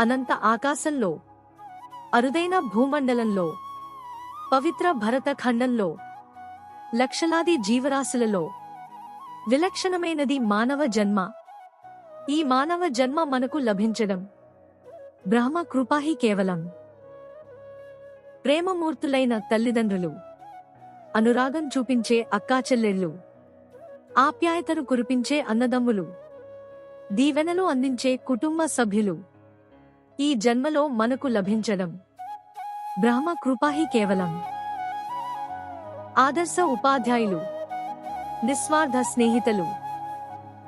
అనంత ఆకాశంలో అరుదైన భూమండలంలో పవిత్ర భరత ఖండంలో లక్షలాది జీవరాశులలో విలక్షణమైనది మానవ జన్మ. ఈ మానవ జన్మ మనకు లభించడం బ్రహ్మ కృపాహి కేవలం ప్రేమమూర్తులైన తల్లిదండ్రులు అనురాగం చూపించే అక్కాచెల్లెళ్ళు ఆప్యాయతను కురిపించే అన్నదమ్ములు దీవెనలు అందించే కుటుంబ సభ్యులు. ఈ జన్మలో మనకు లభించడం. బ్రహ్మ కృపాహి కేవలం. ఆదర్శ ఉపాధ్యాయులు. నిస్వార్థ స్నేహితులు.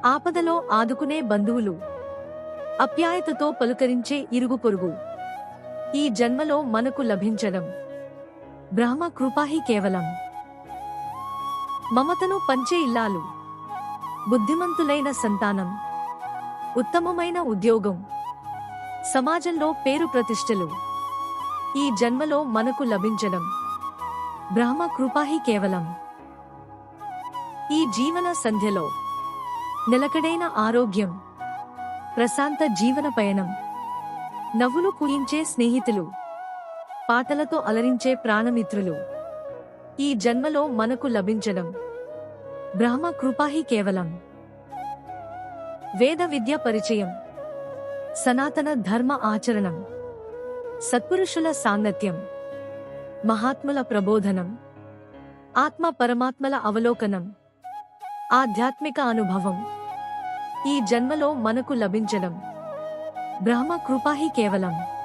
ఆపదలో ఆదుకునే బంధువులు. అప్యాయతతో పలుకరించే ఇరుగు పొరుగు. ఈ జన్మలో మనకు లభించడం. బ్రహ్మ కృపాహి కేవలం. మమతను పంచే ఇల్లాలు. బుద్ధిమంతులైన సంతానం. ఉత్తమమైన ఉద్యోగం. సమాజంలో పేరు ప్రతిష్టలు. ఈ జన్మలో మనకు లభించడం. బ్రహ్మ కృపాహి కేవలం. ఈ జీవన సంధ్యలో. నిలకడైన ఆరోగ్యం. ప్రశాంత జీవన పయనం. నవ్వులు కుయించే స్నేహితులు. పాటలతో అలరించే ప్రాణమిత్రులు. ఈ జన్మలో మనకు లభించడం. బ్రహ్మ కృపాహి కేవలం. వేద విద్య పరిచయం. సనాతన ధర్మ ఆచరణం. సత్పురుషుల సాన్నత్యం మహాత్ముల ప్రబోధనం. ఆత్మ పరమాత్మల అవలోకనం. ఆధ్యాత్మిక అనుభవం. ఈ జన్మలో మనకు లభించడం. బ్రహ్మ కృపాహి కేవలం.